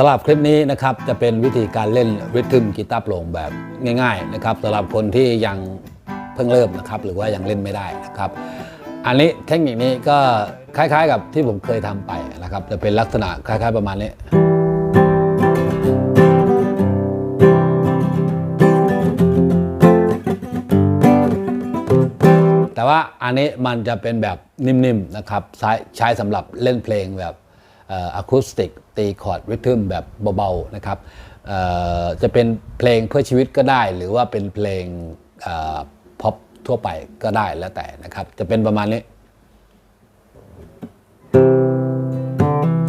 สำหรับคลิปนี้นะครับจะเป็นวิธีการเล่นริทึมกีตาร์โปร่งแบบง่าย ๆนะครับสำหรับคนที่ยังเพิ่งเริ่มนะครับหรือว่ายังเล่นไม่ได้นะครับ อันนี้เทคนิคนี้ก็คล้ายๆกับที่ผมเคยทำไปนะครับ จะเป็นลักษณะคล้าย ๆ ประมาณนี้แต่ว่าอันนี้มันจะเป็นแบบนิ่มๆนะครับใช้ใช้สำหรับเล่นเพลงแบบ อะคูสติกตีคอร์ดริทึมแบบเบาๆนะครับจะเป็นเพลงเพื่อชีวิตก็ได้ หรือว่าเป็นเพลงพ็อปทั่วไปก็ได้แล้วแต่นะครับ จะเป็นประมาณนี้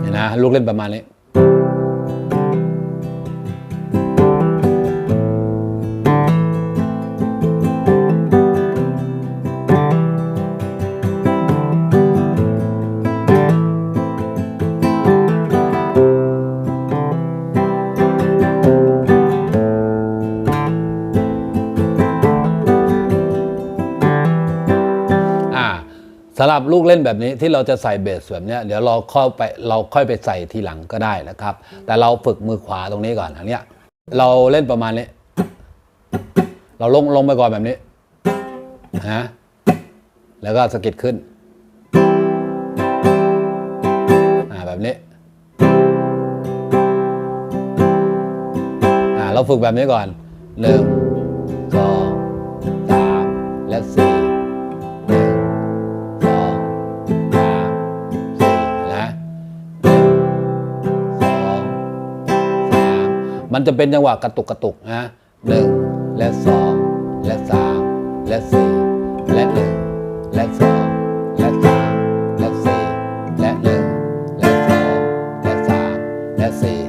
เห็นนะลูกเล่นประมาณนี้ หรับลูกเล่นแบบนี้ที่เราจะใส่เบสแบบนี้เดี๋ยวเราเข้าไปเราค่อยไปใส่ทีหลังก็ได้นะครับ แต่เราฝึกมือขวาตรงนี้ก่อนอันเนี้ยเราเล่นประมาณนี้ เราลงลงไปก่อนแบบนี้นะแล้วก็สะกิดขึ้นอ่าแบบนี้อ่าเราฝึกแบบนี้ก่อนหนึ่ง มันจะเป็นจังหวะกระตุกกระตุกนะหนึ่งและสองและสามและสี่และหนึ่งและสองและสามและสี่และหนึ่งและสองและสามและสี่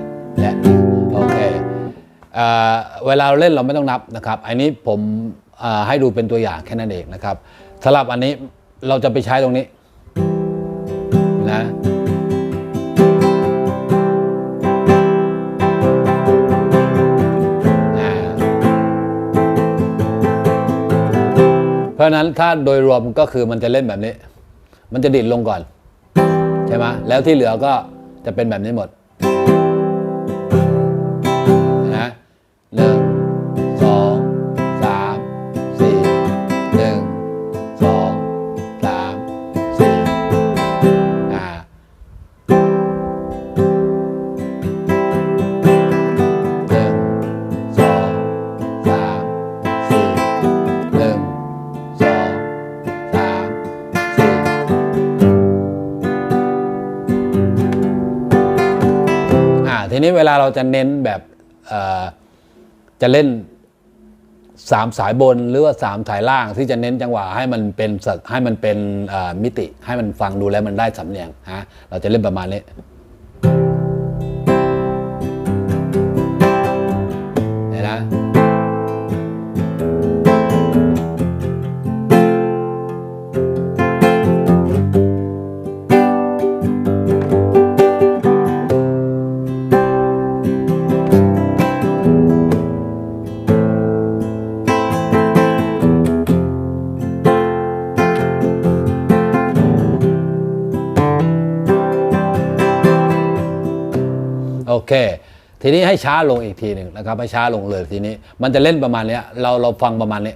และหนึ่งโอเคเวลาเราเล่นเราไม่ต้องนับนะครับ อันนี้ผมให้ดูเป็นตัวอย่างแค่นั้นเองนะครับสำหรับอันนี้เราจะไปใช้ตรงนี้ ราะฉะนั้นถ้าโดยรวมก็คือมันจะเล่นแบบนี้ มันจะดิดลงก่อน ใช่ไหมแล้วที่เหลือก็จะเป็นแบบนี้หมดนะหนึ่ง วลาเราจะเน้นแบบจะเล่นสามสายบนหรือว่าสามสายล่างที่จะเน้นจังหวะให้มันเป็นให้มันเป็นมิติให้มันฟังดูแล้วมันได้สำเนียงฮะเราจะเล่นประมาณนี้ โอเค ทีนี้ให้ช้าลงอีกทีหนึ่งนะครับให้ช้าลงเลยทีนี้ มันจะเล่นประมาณนี้เราเราฟังประมาณนี้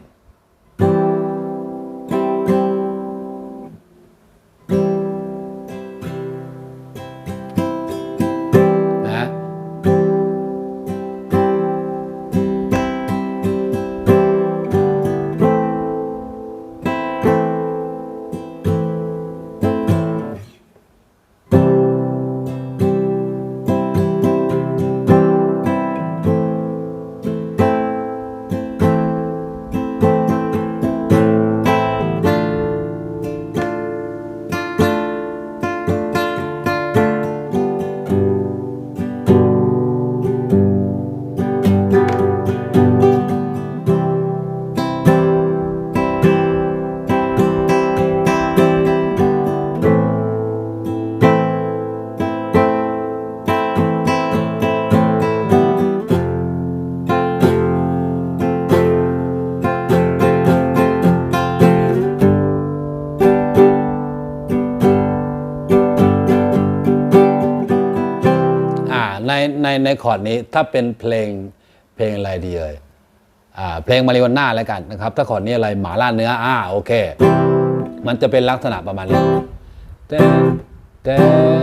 คอร์ดนี้ถ้าเป็นเพลงเพลงอะไรดีเลยอ่าเพลงมาริวาน่าแล้วกันนะครับ ถ้าคอร์ดนี้อะไรหมาล่าเนื้ออ่าโอเค มันจะเป็นลักษณะประมาณนี้เต้เต้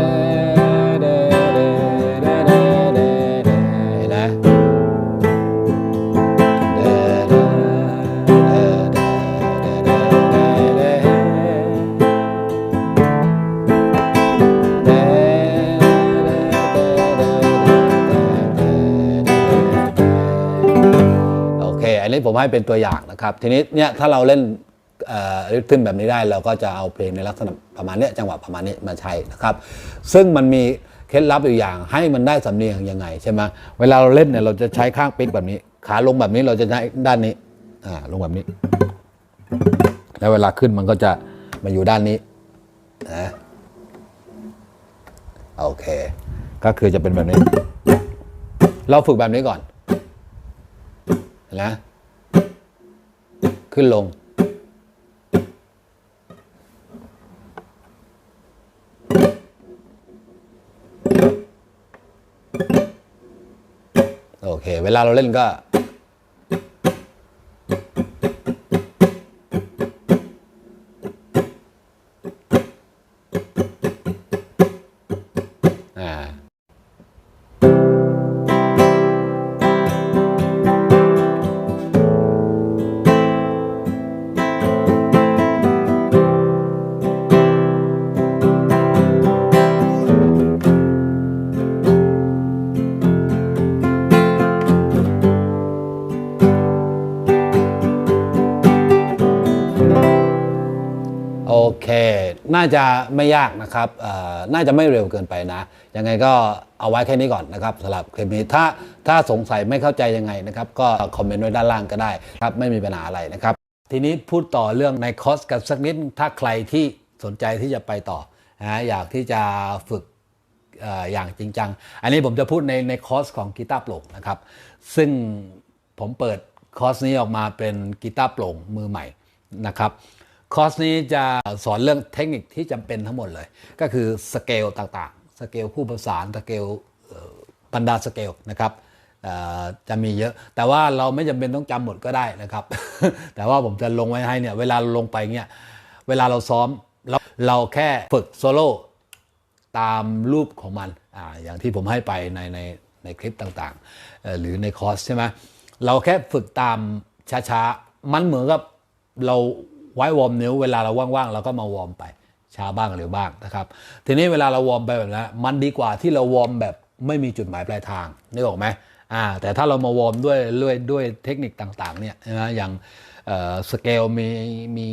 นนี้ผมให้เป็นตัวอย่างนะครับ ทีนี้เนี่ยถ้าเราเล่นริทึมแบบนี้ได้เราก็จะเอาเพลงในลักษณะประมาณเนี้ยจังหวะประมาณนี้มาใช้นะครับ ซึ่งมันมีเคล็ดลับอยู่อย่างให้มันได้สำเนียงยังไงใช่ไหมเวลาเราเล่นเนี่ยเราจะใช้ข้างปิกแบบนี้ ขาลงแบบนี้เราจะใช้ด้านนี้อ่าลงแบบนี้ แล้วเวลาขึ้นมันก็จะมาอยู่ด้านนี้นะโอเค ก็คือจะเป็นแบบนี้ เราฝึกแบบนี้ก่อนนไหม ขึ้นลง โอเค เวลาเราเล่นก็ น่าจะไม่ยากนะครับน่าจะไม่เร็วเกินไปนะ ยังไงก็เอาไว้แค่นี้ก่อนนะครับสำหรับคลิปนี้ถ้าถ้าสงสัยไม่เข้าใจยังไงนะครับ ก็คอมเมนต์ไว้ด้านล่างก็ได้ครับไม่มีปัญหาอะไรนะครับ ทีนี้พูดต่อเรื่องในคอร์สกันสักนิด ถ้าใครที่สนใจที่จะไปต่อนะอยากที่จะฝึกเอ่ออย่างจริงจัง อันนี้ผมจะพูดในในคอร์สของกีตาร์โปร่งนะครับ ซึ่งผมเปิดคอร์สนี้ออกมาเป็นกีตาร์โปร่งมือใหม่นะครับ คอร์สนี้จะสอนเรื่องเทคนิคที่จำเป็นทั้งหมดเลย ก็คือสเกลต่างๆ สเกลคู่ประสาน สเกลบรรดาสเกลนะครับจะมีเยอะ แต่ว่าเราไม่จำเป็นต้องจำหมดก็ได้นะครับ แต่ว่าผมจะลงไว้ให้เนี่ย เวลาลงไปเนี่ย เวลาเราซ้อม เราเราแค่ฝึกโซโล่ตามรูปของมันออย่างที่ผมให้ไปในในในคลิปต่างๆ หรือในคอร์สใช่ไหมเราแค่ฝึกตามช้าๆ มันเหมือนกับเรา ไว้วอร์มนิ้วเวลาเราว่างๆเราก็มาวอร์มไปช้าบ้างเร็วบ้างนะครับ ทีนี้เวลาเราวอร์มไปแบบนั้นมันดีกว่าที่เราวอร์มแบบไม่มีจุดหมายปลายทางนึกออกไหมอ่าแต่ถ้าเรามาวอร์มด้วยด้วยด้วยเทคนิคต่างๆเนี่ยนะอย่างเอ่อสเกลมีมี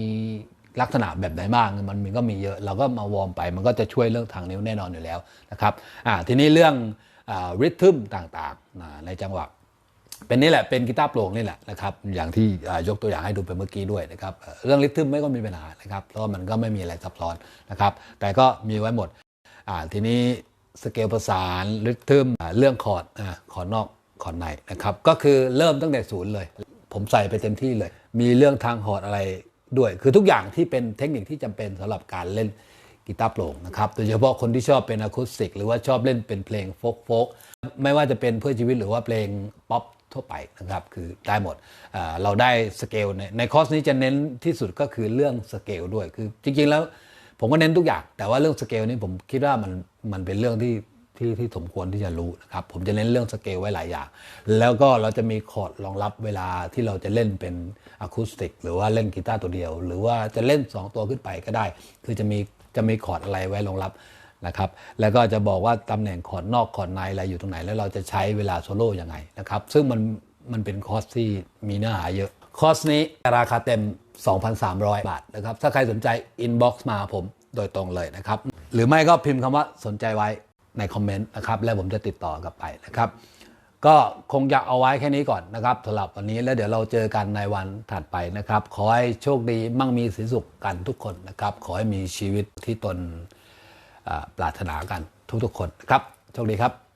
ลักษณะแบบไหนบ้างมันมันก็มีเยอะเราก็มาวอร์มไป มันก็จะช่วยเรื่องทางนิ้วแน่นอนอยู่แล้วนะครับอ่าทีนี้เรื่องริทึมต่างๆในจังหวะ เป็นนี่แหละเป็นกีตาร์โปร่งนี่แหละนะครับอย่างที่ยกตัวอย่างให้ดูไปเมื่อกี้ด้วยนะครับเรื่องริทึมไม่ก็มีปัญหานะครับเพราะมันก็ไม่มีอะไรซับซ้อนนะครับแต่ก็มีไว้หมดทีนี้สเกลประสานริทึมเรื่องคอร์ดคอร์ดนอกคอร์ดในนะครับก็คือเริ่มตั้งแต่ศูนย์เลย ผมใส่ไปเต็มที่เลย มีเรื่องทางคอร์ดอะไรด้วย คือทุกอย่างที่เป็นเทคนิคที่จำเป็นสำหรับการเล่นกีตาร์โปร่งนะครับโดยเฉพาะคนที่ชอบเป็นอะคูสติก หรือว่าชอบเล่นเป็นเพลงโฟกโฟกไม่ว่าจะเป็นเพื่อชีวิตหรือว่าเพลงป๊อป ทั่วไปนะครับคือได้หมดเราได้สเกลในในคอร์สนี้จะเน้นที่สุดก็คือเรื่องสเกลด้วยคือจริงๆแล้วผมก็เน้นทุกอย่าง แต่ว่าเรื่องสเกลนี้ผมคิดว่ามันมันเป็นเรื่องที่ที่ที่สมควรที่จะรู้นะครับผมจะเน้นเรื่องสเกลไว้หลายอย่าง แล้วก็เราจะมีคอร์ดรองรับเวลาที่เราจะเล่นเป็นอะคูสติกหรือว่าเล่นกีตาร์ตัวเดียว หรือว่าจะเล่น 2 ตัวขึ้นไปก็ได้ คือจะมีจะมีคอร์ดอะไรไว้รองรับ นะครับ แล้วก็จะบอกว่าตำแหน่งคอร์ดนอกคอร์ดในอะไรอยู่ตรงไหน แล้วเราจะใช้เวลาโซโล่ยังไงนะครับ ซึ่งมันมันเป็นคอร์สที่มีเนื้อหาเยอะ คอร์สนี้ราคาเต็ม 2,300 บาทนะครับ ถ้าใครสนใจอินบ็อกซ์มาผมโดยตรงเลยนะครับ หรือไม่ก็พิมพ์คำว่าสนใจไว้ในคอมเมนต์นะครับ แล้วผมจะติดต่อกลับไปนะครับก็คงจะเอาไว้แค่นี้ก่อนนะครับสำหรับวันนี้แล้วเดี๋ยวเราเจอกันในวันถัดไปนะครับ ขอให้โชคดีมั่งมีสีสุขกันทุกคนนะครับ ขอให้มีชีวิตที่ตน ปรารถนากันทุกๆคนนะครับโชคดีครับ